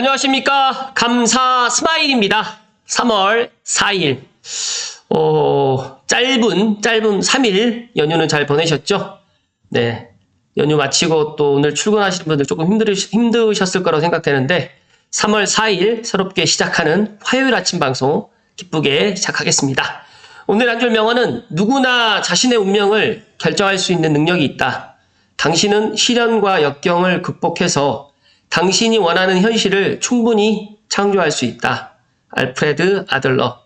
안녕하십니까. 감사 스마일입니다. 3월 4일. 어, 짧은, 짧은 3일 연휴는 잘 보내셨죠? 네. 연휴 마치고 또 오늘 출근하시는 분들 조금 힘들, 힘드셨을 거라고 생각되는데, 3월 4일 새롭게 시작하는 화요일 아침 방송 기쁘게 시작하겠습니다. 오늘 한 줄 명언은 누구나 자신의 운명을 결정할 수 있는 능력이 있다. 당신은 시련과 역경을 극복해서 당신이 원하는 현실을 충분히 창조할 수 있다. 알프레드 아들러.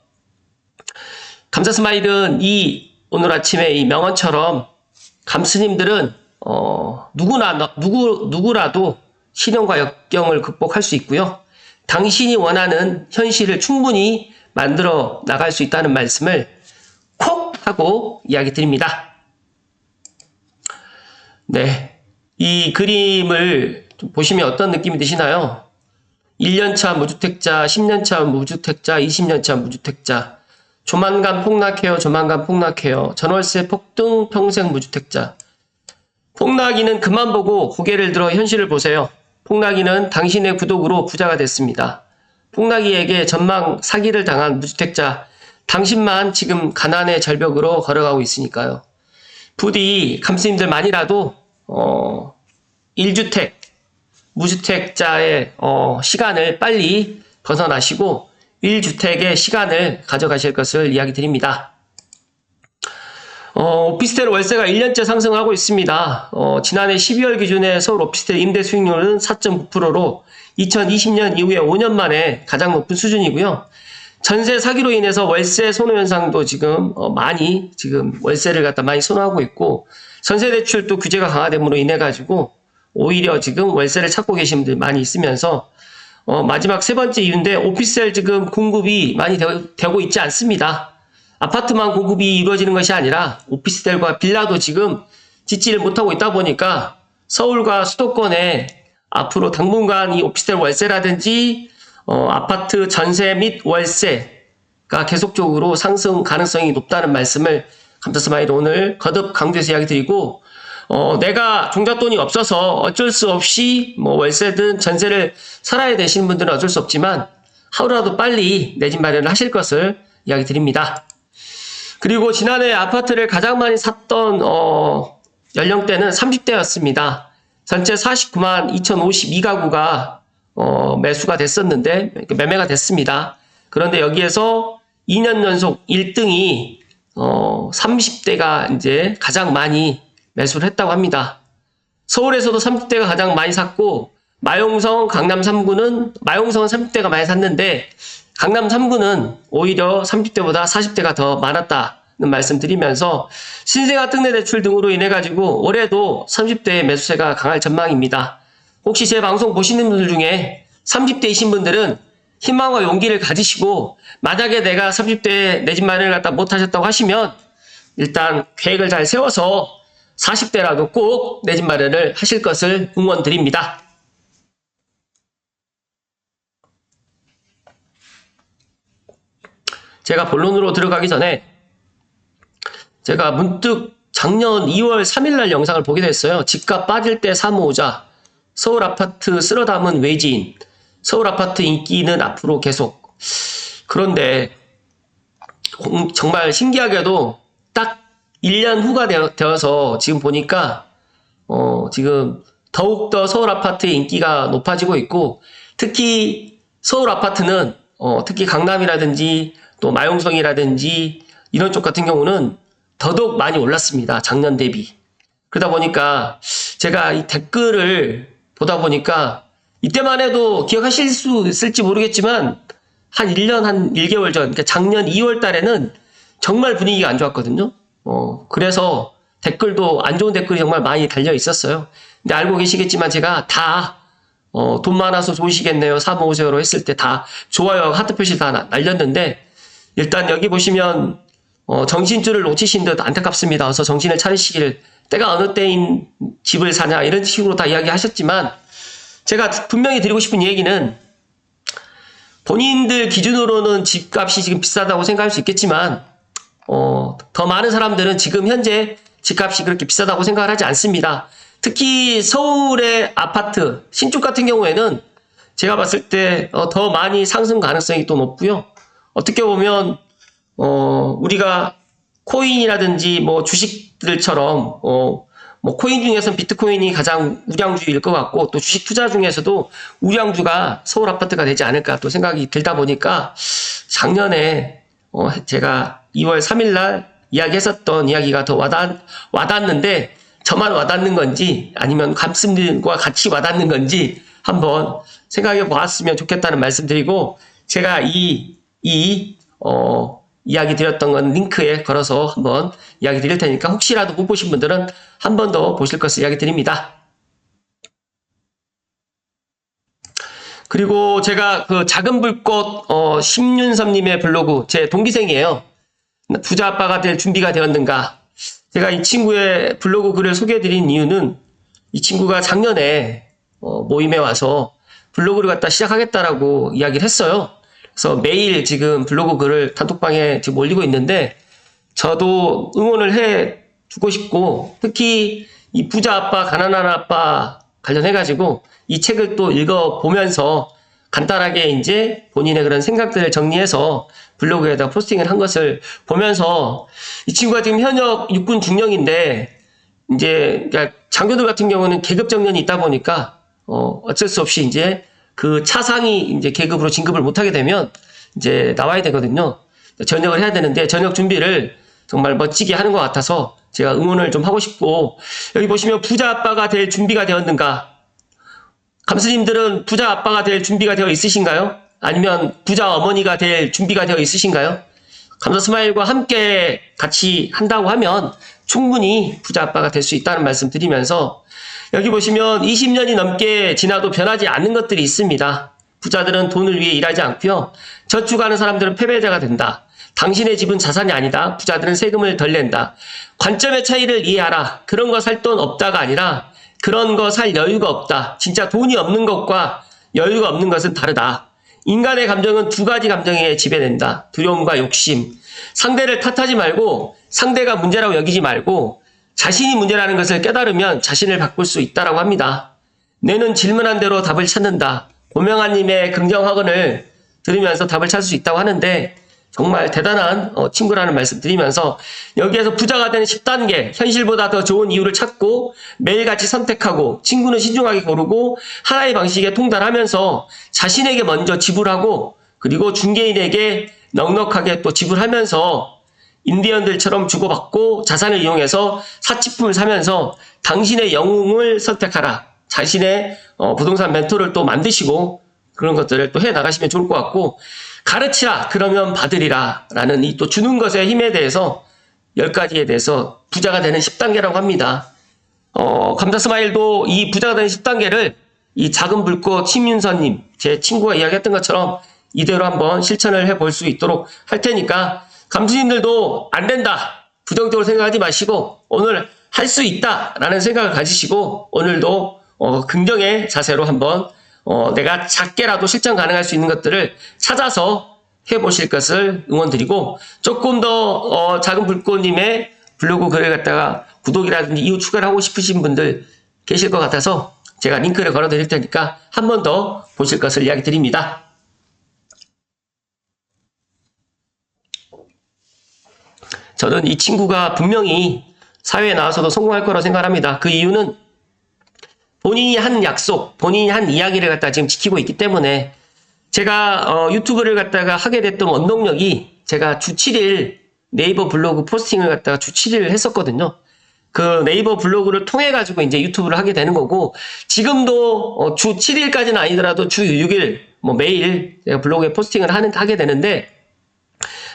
감사 스마일은 이 오늘 아침에 이 명언처럼 감스님들은 어, 누구나 너- 누구 누구라도 시련과 역경을 극복할 수 있고요. 당신이 원하는 현실을 충분히 만들어 나갈 수 있다는 말씀을 콕 하고 이야기 드립니다. 네. 이 그림을 좀 보시면 어떤 느낌이 드시나요? 1년차 무주택자, 10년차 무주택자, 20년차 무주택자, 조만간 폭락해요, 조만간 폭락해요, 전월세 폭등 평생 무주택자. 폭락이는 그만 보고 고개를 들어 현실을 보세요. 폭락이는 당신의 구독으로 부자가 됐습니다. 폭락이에게 전망 사기를 당한 무주택자, 당신만 지금 가난의 절벽으로 걸어가고 있으니까요. 부디 감스님들 만이라도 어, 1주택 무주택자의 어, 시간을 빨리 벗어나시고 1주택의 시간을 가져가실 것을 이야기 드립니다. 어, 오피스텔 월세가 1년째 상승하고 있습니다. 어, 지난해 12월 기준의 서울 오피스텔 임대 수익률은 4.9%로 2020년 이후에 5년 만에 가장 높은 수준이고요. 전세 사기로 인해서 월세 선호 현상도 지금 어, 많이 지금 월세를 갖다 많이 선호하고 있고 전세 대출도 규제가 강화됨으로 인해 가지고 오히려 지금 월세를 찾고 계신 분들 많이 있으면서 어, 마지막 세 번째 이유인데 오피스텔 지금 공급이 많이 되, 고 있지 않습니다. 아파트만 공급이 이루어지는 것이 아니라 오피스텔과 빌라도 지금 짓지를 못하고 있다 보니까 서울과 수도권에 앞으로 당분간 이 오피스텔 월세라든지 어, 아파트 전세 및 월세가 계속적으로 상승 가능성이 높다는 말씀을 감사스마일 오늘 거듭 강조해서 이야기 드리고 어, 내가 종잣돈이 없어서 어쩔 수 없이 뭐 월세든 전세를 살아야 되시는 분들은 어쩔 수 없지만 하루라도 빨리 내 집 마련을 하실 것을 이야기 드립니다. 그리고 지난해 아파트를 가장 많이 샀던 어, 연령대는 30대였습니다. 전체 49만 2,052가구가 어, 매수가 됐었는데 매매가 됐습니다. 그런데 여기에서 2년 연속 1등이 어, 30대가 이제 가장 많이 매수를 했다고 합니다. 서울에서도 30대가 가장 많이 샀고 마용성 강남 3구는 마용성은 30대가 많이 샀는데 강남 3구는 오히려 30대보다 40대가 더 많았다는 말씀 드리면서 신생아 특례 대출 등으로 인해 가지고 올해도 30대 매수세가 강할 전망입니다. 혹시 제 방송 보시는 분들 중에 30대이신 분들은 희망과 용기를 가지시고 만약에 내가 30대에 내 집 마련을 갖다 못하셨다고 하시면 일단 계획을 잘 세워서 40대라도 꼭 내 집 마련을 하실 것을 응원드립니다. 제가 본론으로 들어가기 전에 제가 문득 작년 2월 3일 날 영상을 보게 됐어요. 집값 빠질 때 사모으자. 서울 아파트 쓸어 담은 외지인. 서울 아파트 인기는 앞으로 계속. 그런데 공- 정말 신기하게도 딱 1년 후가 되어- 되어서 지금 보니까 어, 지금 더욱더 서울 아파트의 인기가 높아지고 있고 특히 서울 아파트는 어, 특히 강남이라든지 또 마용성이라든지 이런 쪽 같은 경우는 더더욱 많이 올랐습니다. 작년 대비. 그러다 보니까 제가 이 댓글을 보다 보니까 이때만 해도 기억하실 수 있을지 모르겠지만 한 1년 한 1개월 전, 그러니까 작년 2월 달에는 정말 분위기가 안 좋았거든요. 어, 그래서 댓글도 안 좋은 댓글이 정말 많이 달려 있었어요. 근데 알고 계시겠지만 제가 다, 어, 돈 많아서 좋으시겠네요. 사모으세요로 했을 때 다 좋아요, 하트 표시 다 나- 날렸는데 일단 여기 보시면 어, 정신줄을 놓치신 듯 안타깝습니다. 어서 정신을 차리시길 때가 어느 때인 집을 사냐 이런 식으로 다 이야기 하셨지만 제가 분명히 드리고 싶은 얘기는 본인들 기준으로는 집값이 지금 비싸다고 생각할 수 있겠지만 어, 더 많은 사람들은 지금 현재 집값이 그렇게 비싸다고 생각을 하지 않습니다. 특히 서울의 아파트, 신축 같은 경우에는 제가 봤을 때 어, 더 많이 상승 가능성이 또 높고요. 어떻게 보면 어, 우리가 코인이라든지 뭐 주식들처럼 어, 뭐 코인 중에서는 비트코인이 가장 우량주일 것 같고 또 주식 투자 중에서도 우량주가 서울 아파트가 되지 않을까 또 생각이 들다 보니까 작년에 어, 제가 2월 3일 날 이야기했었던 이야기가 더 와닿, 와닿는데 저만 와닿는 건지 아니면 감슴들과 같이 와닿는 건지 한번 생각해 보았으면 좋겠다는 말씀 드리고 제가 이, 이, 어, 이야기 드렸던 건 링크에 걸어서 한번 이야기 드릴 테니까 혹시라도 못 보신 분들은 한 번 더 보실 것을 이야기 드립니다. 그리고 제가 그 작은 불꽃 어, 심윤섭님의 블로그 제 동기생이에요. 부자 아빠가 될 준비가 되었는가? 제가 이 친구의 블로그 글을 소개해드린 이유는 이 친구가 작년에 어, 모임에 와서 블로그를 갖다 시작하겠다라고 이야기를 했어요. 그래서 매일 지금 블로그 글을 단톡방에 지금 올리고 있는데 저도 응원을 해 주고 싶고 특히 이 부자 아빠, 가난한 아빠 관련해가지고 이 책을 또 읽어보면서 간단하게 이제 본인의 그런 생각들을 정리해서 블로그에다 포스팅을 한 것을 보면서 이 친구가 지금 현역 육군 중령인데 이제 그러니까 장교들 같은 경우는 계급 정년이 있다 보니까 어 어쩔 수 없이 이제 그 차상이 이제 계급으로 진급을 못하게 되면 이제 나와야 되거든요. 전역을 해야 되는데 전역 준비를 정말 멋지게 하는 것 같아서 제가 응원을 좀 하고 싶고 여기 보시면 부자 아빠가 될 준비가 되었는가 감스님들은 부자 아빠가 될 준비가 되어 있으신가요? 아니면 부자 어머니가 될 준비가 되어 있으신가요? 감사 스마일과 함께 같이 한다고 하면 충분히 부자 아빠가 될 수 있다는 말씀 드리면서 여기 보시면 20년이 넘게 지나도 변하지 않는 것들이 있습니다. 부자들은 돈을 위해 일하지 않고요. 저축하는 사람들은 패배자가 된다. 당신의 집은 자산이 아니다. 부자들은 세금을 덜 낸다. 관점의 차이를 이해하라. 그런 거 살 돈 없다가 아니라 그런 거 살 여유가 없다. 진짜 돈이 없는 것과 여유가 없는 것은 다르다. 인간의 감정은 두 가지 감정에 지배된다. 두려움과 욕심. 상대를 탓하지 말고 상대가 문제라고 여기지 말고 자신이 문제라는 것을 깨달으면 자신을 바꿀 수 있다라고 합니다. 뇌는 질문한 대로 답을 찾는다. 고명아님의 긍정학원을 들으면서 답을 찾을 수 있다고 하는데 정말 대단한 어, 친구라는 말씀 드리면서 여기에서 부자가 되는 10단계 현실보다 더 좋은 이유를 찾고 매일같이 선택하고 친구는 신중하게 고르고 하나의 방식에 통달하면서 자신에게 먼저 지불하고 그리고 중개인에게 넉넉하게 또 지불하면서 인디언들처럼 주고받고 자산을 이용해서 사치품을 사면서 당신의 영웅을 선택하라. 자신의 어, 부동산 멘토를 또 만드시고 그런 것들을 또 해 나가시면 좋을 것 같고 가르치라 그러면 받으리라 라는 이 또 주는 것의 힘에 대해서 10가지에 대해서 부자가 되는 10단계라고 합니다. 어, 감자 스마일도 이 부자가 되는 10단계를 이 작은 불꽃 심윤서님 제 친구가 이야기했던 것처럼 이대로 한번 실천을 해볼 수 있도록 할 테니까 감수님들도 안 된다 부정적으로 생각하지 마시고 오늘 할 수 있다 라는 생각을 가지시고 오늘도 어, 긍정의 자세로 한번 어, 내가 작게라도 실천 가능할 수 있는 것들을 찾아서 해보실 것을 응원드리고 조금 더 어, 작은 불꽃님의 블로그 글을 갖다가 구독이라든지 이후 추가를 하고 싶으신 분들 계실 것 같아서 제가 링크를 걸어 드릴 테니까 한 번 더 보실 것을 이야기 드립니다. 저는 이 친구가 분명히 사회에 나와서도 성공할 거라고 생각합니다. 그 이유는 본인이 한 약속, 본인이 한 이야기를 갖다 지금 지키고 있기 때문에 제가 어, 유튜브를 갖다가 하게 됐던 원동력이 제가 주 7일 네이버 블로그 포스팅을 갖다가 주 7일 했었거든요. 그 네이버 블로그를 통해 가지고 이제 유튜브를 하게 되는 거고 지금도 어, 주 7일까지는 아니더라도 주 6일 뭐 매일 제가 블로그에 포스팅을 하는 하게 되는데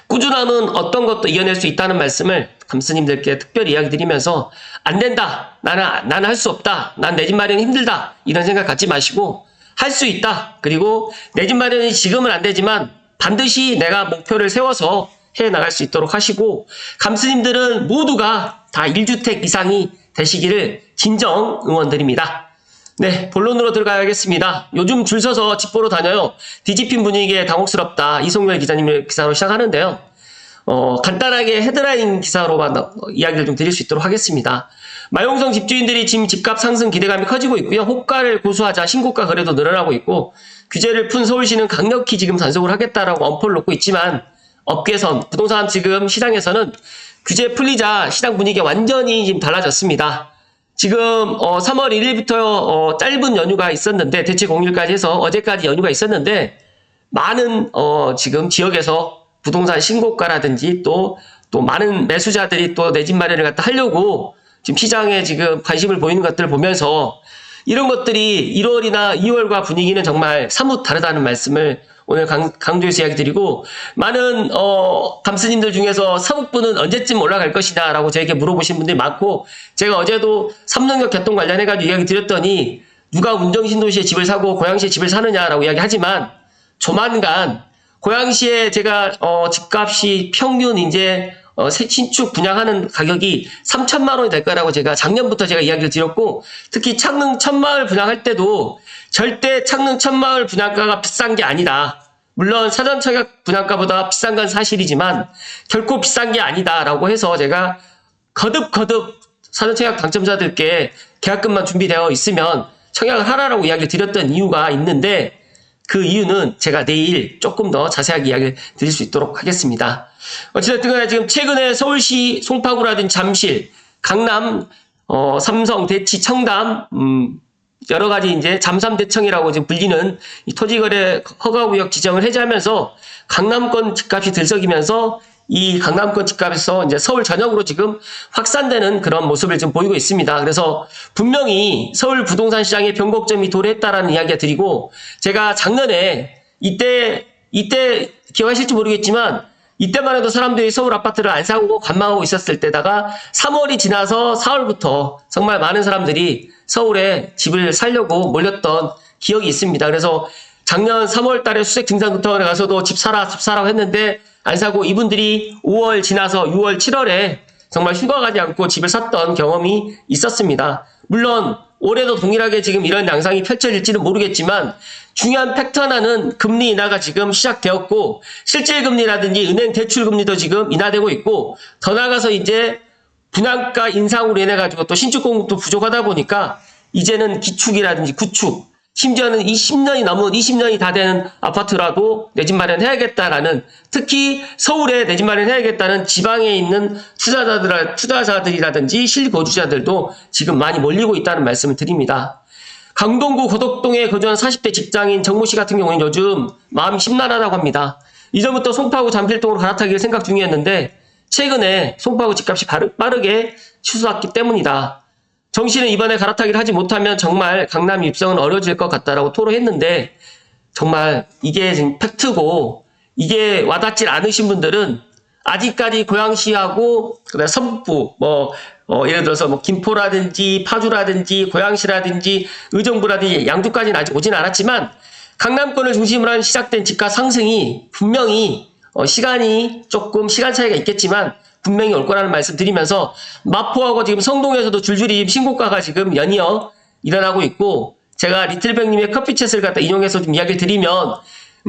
꾸준함은 어떤 것도 이겨낼 수 있다는 말씀을 감스님들께 특별히 이야기 드리면서 안 된다. 나는 나는 할 수 없다. 난 내 집 마련이 힘들다. 이런 생각 갖지 마시고 할 수 있다. 그리고 내 집 마련이 지금은 안 되지만 반드시 내가 목표를 세워서 해 나갈 수 있도록 하시고 감스님들은 모두가 다 1주택 이상이 되시기를 진정 응원드립니다. 네, 본론으로 들어가야겠습니다. 요즘 줄 서서 집 보러 다녀요. 뒤집힌 분위기에 당혹스럽다. 이송열 기자님의 기사로 시작하는데요. 어, 간단하게 헤드라인 기사로만 어, 이야기를 좀 드릴 수 있도록 하겠습니다. 마용성 집주인들이 지금 집값 상승 기대감이 커지고 있고요. 호가를 고수하자 신고가 거래도 늘어나고 있고 규제를 푼 서울시는 강력히 지금 단속을 하겠다라고 엄포를 놓고 있지만 업계선 부동산 지금 시장에서는 규제 풀리자 시장 분위기가 완전히 지금 달라졌습니다. 지금 어, 3월 1일부터 어, 짧은 연휴가 있었는데 대체 공휴일까지 해서 어제까지 연휴가 있었는데 많은 어, 지금 지역에서 부동산 신고가라든지 또또 많은 매수자들이 또 내 집 마련을 갖다 하려고 지금 시장에 지금 관심을 보이는 것들을 보면서 이런 것들이 1월이나 2월과 분위기는 정말 사뭇 다르다는 말씀을 오늘 강, 강조해서 이야기 드리고 많은 어, 감스님들 중에서 사북부는 언제쯤 올라갈 것이냐라고 저에게 물어보신 분들이 많고 제가 어제도 삼성역 개통 관련해가지고 이야기 드렸더니 누가 운정신도시에 집을 사고 고양시에 집을 사느냐라고 이야기하지만 조만간 고양시에 제가 어, 집값이 평균 이제 어, 새- 신축 분양하는 가격이 3천만 원이 될 거라고 제가 작년부터 제가 이야기를 드렸고 특히 창릉 천마을 분양할 때도 절대 창릉 천마을 분양가가 비싼 게 아니다. 물론 사전 청약 분양가보다 비싼 건 사실이지만 결코 비싼 게 아니다라고 해서 제가 거듭거듭 사전 청약 당첨자들께 계약금만 준비되어 있으면 청약을 하라라고 이야기를 드렸던 이유가 있는데 그 이유는 제가 내일 조금 더 자세하게 이야기를 드릴 수 있도록 하겠습니다. 어찌됐든 간에 지금 최근에 서울시 송파구라든지 잠실, 강남, 어, 삼성, 대치, 청담, 음, 여러 가지 이제 잠삼대청이라고 지금 불리는 이 토지거래 허가구역 지정을 해제하면서 강남권 집값이 들썩이면서 이 강남권 집값에서 이제 서울 전역으로 지금 확산되는 그런 모습을 지금 보이고 있습니다. 그래서 분명히 서울 부동산 시장의 변곡점이 도래했다라는 이야기가 드리고 제가 작년에 이때 이때 기억하실지 모르겠지만 이때만 해도 사람들이 서울 아파트를 안 사고 관망하고 있었을 때다가 3월이 지나서 4월부터 정말 많은 사람들이 서울에 집을 살려고 몰렸던 기억이 있습니다. 그래서 작년 3월 달에 수색 등산부터 가서도 집 사라, 집 사라고 했는데 안 사고 이분들이 5월 지나서 6월, 7월에 정말 휴가 가지 않고 집을 샀던 경험이 있었습니다. 물론 올해도 동일하게 지금 이런 양상이 펼쳐질지는 모르겠지만 중요한 팩트 하나는 금리 인하가 지금 시작되었고 실질 금리라든지 은행 대출 금리도 지금 인하되고 있고 더 나아가서 이제 분양가 인상으로 인해 가지고 또 신축 공급도 부족하다 보니까 이제는 기축이라든지 구축 심지어는 20년이 넘은 20년이 다 되는 아파트라도 내 집 마련해야겠다라는 특히 서울에 내 집 마련해야겠다는 지방에 있는 투자자들 투자자들이라든지 실거주자들도 지금 많이 몰리고 있다는 말씀을 드립니다. 강동구 고덕동에 거주한 40대 직장인 정모 씨 같은 경우는 요즘 마음이 심란하다고 합니다. 이전부터 송파구 잠실동으로 갈아타기를 생각 중이었는데 최근에 송파구 집값이 빠르게 치솟았기 때문이다. 정 씨는 이번에 갈아타기를 하지 못하면 정말 강남 입성은 어려워질 것 같다라고 토로했는데 정말 이게 지금 팩트고 이게 와닿질 않으신 분들은 아직까지 고양시하고 그다음 서북부 뭐 어, 예를 들어서 뭐 김포라든지 파주라든지 고양시라든지 의정부라든지 양주까지는 아직 오진 않았지만 강남권을 중심으로 한 시작된 집값 상승이 분명히 어, 시간이 조금 시간 차이가 있겠지만 분명히 올 거라는 말씀 드리면서 마포하고 지금 성동에서도 줄줄이 신고가가 지금 연이어 일어나고 있고 제가 리틀백님의 커피챗을 갖다 인용해서 좀 이야기를 드리면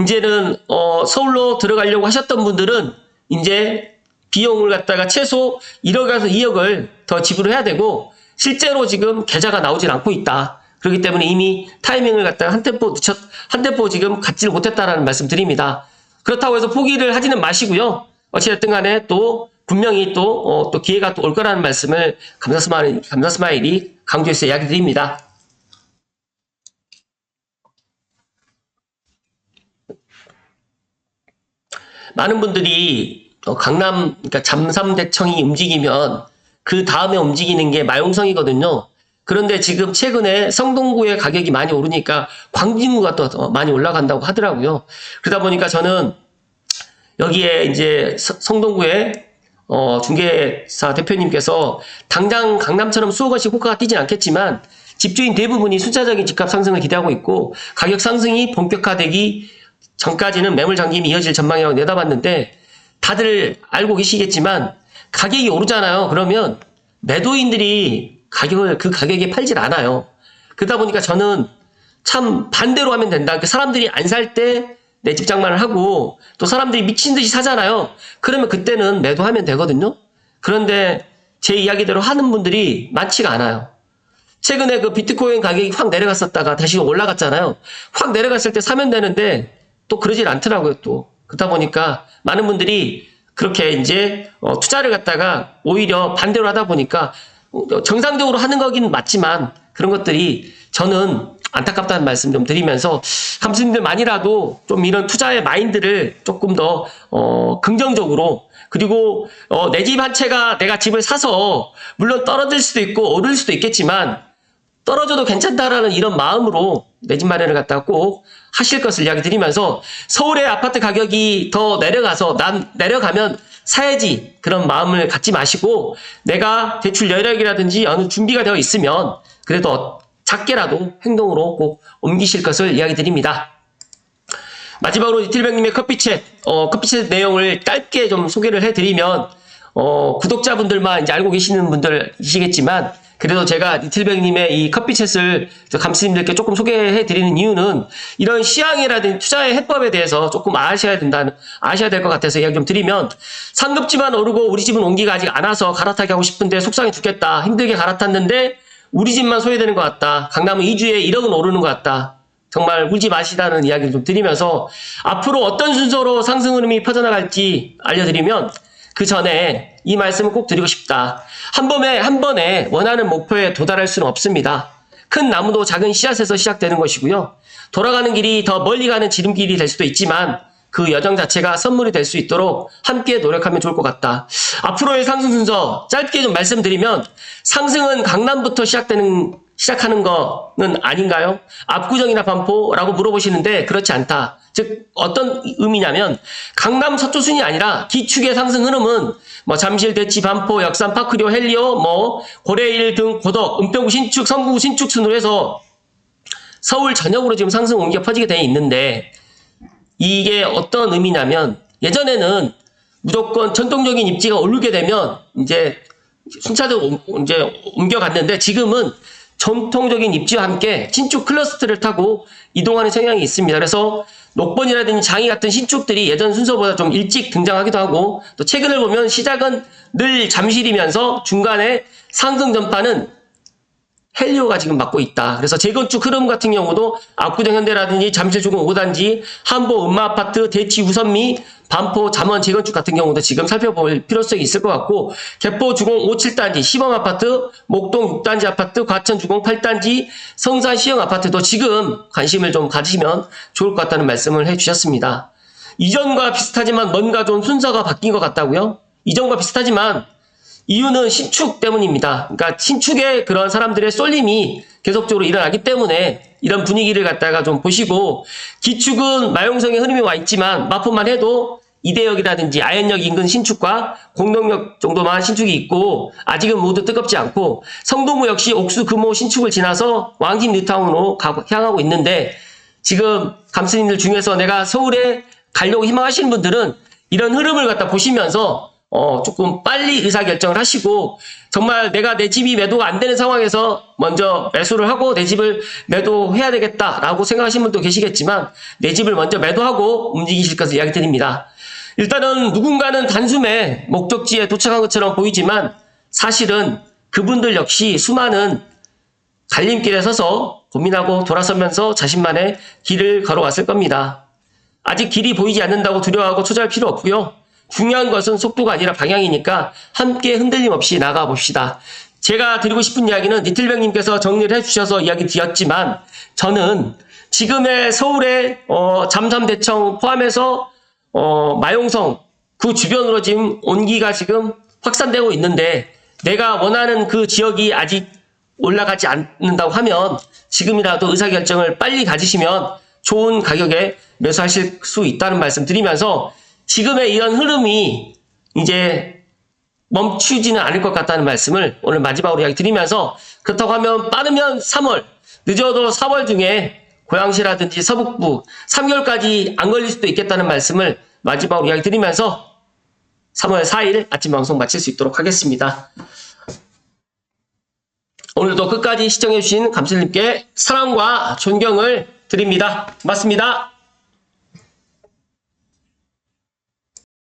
이제는 어, 서울로 들어가려고 하셨던 분들은 이제 비용을 갖다가 최소 1억에서 2억을 더 지불해야 되고 실제로 지금 계좌가 나오질 않고 있다. 그렇기 때문에 이미 타이밍을 갖다가 한 템포 늦췄, 한 템포 지금 갖지를 못했다라는 말씀 드립니다. 그렇다고 해서 포기를 하지는 마시고요. 어찌됐든 간에 또 분명히 또, 어, 또 기회가 또 올 거라는 말씀을 감사 스마일, 감사 스마일이 강조해서 이야기 드립니다. 많은 분들이 어, 강남, 그러니까 잠삼대청이 움직이면 그 다음에 움직이는 게 마용성이거든요. 그런데 지금 최근에 성동구의 가격이 많이 오르니까 광진구가 또더 많이 올라간다고 하더라고요. 그러다 보니까 저는 여기에 이제 서- 성동구의 어, 중개사 대표님께서 당장 강남처럼 수억 원씩 호가가 뛰진 않겠지만 집주인 대부분이 숫자적인 집값 상승을 기대하고 있고 가격 상승이 본격화되기 전까지는 매물 잠김이 이어질 전망이라고 내다봤는데 다들 알고 계시겠지만 가격이 오르잖아요. 그러면 매도인들이 가격을 그 가격에 팔질 않아요. 그러다 보니까 저는 참 반대로 하면 된다. 그 사람들이 안 살 때 내 집 장만을 하고 또 사람들이 미친 듯이 사잖아요. 그러면 그때는 매도하면 되거든요. 그런데 제 이야기대로 하는 분들이 많지가 않아요. 최근에 그 비트코인 가격이 확 내려갔었다가 다시 올라갔잖아요. 확 내려갔을 때 사면 되는데 또 그러질 않더라고요, 또. 그러다 보니까 많은 분들이 그렇게 이제 어, 투자를 갖다가 오히려 반대로 하다 보니까 어, 정상적으로 하는 거긴 맞지만 그런 것들이 저는 안타깝다는 말씀 좀 드리면서 감수님들만이라도 좀 이런 투자의 마인드를 조금 더 어, 긍정적으로 그리고 어, 내 집 한 채가 내가 집을 사서 물론 떨어질 수도 있고 오를 수도 있겠지만 떨어져도 괜찮다라는 이런 마음으로 내 집 마련을 갖다가 꼭 하실 것을 이야기 드리면서 서울의 아파트 가격이 더 내려가서 난 내려가면 사야지 그런 마음을 갖지 마시고 내가 대출 여력이라든지 어느 준비가 되어 있으면 그래도 작게라도 행동으로 꼭 옮기실 것을 이야기 드립니다. 마지막으로 이틀백님의 커피챗, 어, 커피챗 내용을 짧게 좀 소개를 해드리면, 어, 구독자분들만 이제 알고 계시는 분들이시겠지만, 그래도 제가 이틀백님의 이 커피챗을 감스님들께 조금 소개해 드리는 이유는 이런 시황이라든지 투자의 해법에 대해서 조금 아셔야 된다는, 아셔야 될 것 같아서 이야기 좀 드리면, 상급지만 오르고 우리 집은 온기가 아직 안 와서 갈아타기 하고 싶은데 속상해 죽겠다. 힘들게 갈아탔는데, 우리 집만 소외되는 것 같다. 강남은 2주에 1억은 오르는 것 같다. 정말 울지 마시라는 이야기를 좀 드리면서 앞으로 어떤 순서로 상승 흐름이 퍼져나갈지 알려드리면 그 전에 이 말씀을 꼭 드리고 싶다. 한 번에, 한 번에 원하는 목표에 도달할 수는 없습니다. 큰 나무도 작은 씨앗에서 시작되는 것이고요. 돌아가는 길이 더 멀리 가는 지름길이 될 수도 있지만 그 여정 자체가 선물이 될 수 있도록 함께 노력하면 좋을 것 같다. 앞으로의 상승 순서 짧게 좀 말씀드리면 상승은 강남부터 시작되는 시작하는 거는 아닌가요? 압구정이나 반포라고 물어보시는데 그렇지 않다. 즉 어떤 의미냐면 강남 서초 순이 아니라 기축의 상승 흐름은 뭐 잠실, 대치, 반포, 역삼, 파크리오, 헬리오, 뭐 고래일 등 고덕, 은평구 신축, 성구 신축 순으로 해서 서울 전역으로 지금 상승 옮겨 퍼지게 돼 있는데 이게 어떤 의미냐면 예전에는 무조건 전통적인 입지가 오르게 되면 이제 순차적으로 옮- 이제 옮겨갔는데 지금은 전통적인 입지와 함께 신축 클러스터를 타고 이동하는 성향이 있습니다. 그래서 녹번이라든지 장이 같은 신축들이 예전 순서보다 좀 일찍 등장하기도 하고 또 최근을 보면 시작은 늘 잠실이면서 중간에 상승 전파는 헬리오가 지금 맡고 있다. 그래서 재건축 흐름 같은 경우도 압구정 현대라든지 잠실 조금 5단지, 한보 음마 아파트, 대치 우선미, 반포 잠원 재건축 같은 경우도 지금 살펴볼 필요성이 있을 것 같고 개포 주공 5, 7단지, 시범 아파트, 목동 6단지 아파트, 과천 주공 8단지, 성산 시형 아파트도 지금 관심을 좀 가지시면 좋을 것 같다는 말씀을 해주셨습니다. 이전과 비슷하지만 뭔가 좀 순서가 바뀐 것 같다고요? 이전과 비슷하지만 이유는 신축 때문입니다. 그러니까 신축의 그런 사람들의 쏠림이 계속적으로 일어나기 때문에 이런 분위기를 갖다가 좀 보시고 기축은 마용성의 흐름이 와 있지만 마포만 해도 이대역이라든지 아현역 인근 신축과 공동역 정도만 신축이 있고 아직은 모두 뜨겁지 않고 성동구 역시 옥수 금호 신축을 지나서 왕진 뉴타운으로 향하고 있는데 지금 감스님들 중에서 내가 서울에 가려고 희망하시는 분들은 이런 흐름을 갖다 보시면서 어, 조금 빨리 의사결정을 하시고, 정말 내가 내 집이 매도가 안 되는 상황에서 먼저 매수를 하고 내 집을 매도해야 되겠다라고 생각하시는 분도 계시겠지만, 내 집을 먼저 매도하고 움직이실 것을 이야기 드립니다. 일단은 누군가는 단숨에 목적지에 도착한 것처럼 보이지만, 사실은 그분들 역시 수많은 갈림길에 서서 고민하고 돌아서면서 자신만의 길을 걸어왔을 겁니다. 아직 길이 보이지 않는다고 두려워하고 초조할 필요 없고요. 중요한 것은 속도가 아니라 방향이니까 함께 흔들림 없이 나가 봅시다. 제가 드리고 싶은 이야기는 니틀백님께서 정리를 해주셔서 이야기 드렸지만 저는 지금의 서울의 어, 잠삼대청 포함해서 어, 마용성 그 주변으로 지금 온기가 지금 확산되고 있는데 내가 원하는 그 지역이 아직 올라가지 않는다고 하면 지금이라도 의사결정을 빨리 가지시면 좋은 가격에 매수하실 수 있다는 말씀 드리면서 지금의 이런 흐름이 이제 멈추지는 않을 것 같다는 말씀을 오늘 마지막으로 이야기 드리면서 그렇다고 하면 빠르면 3월, 늦어도 4월 중에 고양시라든지 서북부 3개월까지 안 걸릴 수도 있겠다는 말씀을 마지막으로 이야기 드리면서 3월 4일 아침 방송 마칠 수 있도록 하겠습니다. 오늘도 끝까지 시청해주신 감슬님께 사랑과 존경을 드립니다. 고맙습니다.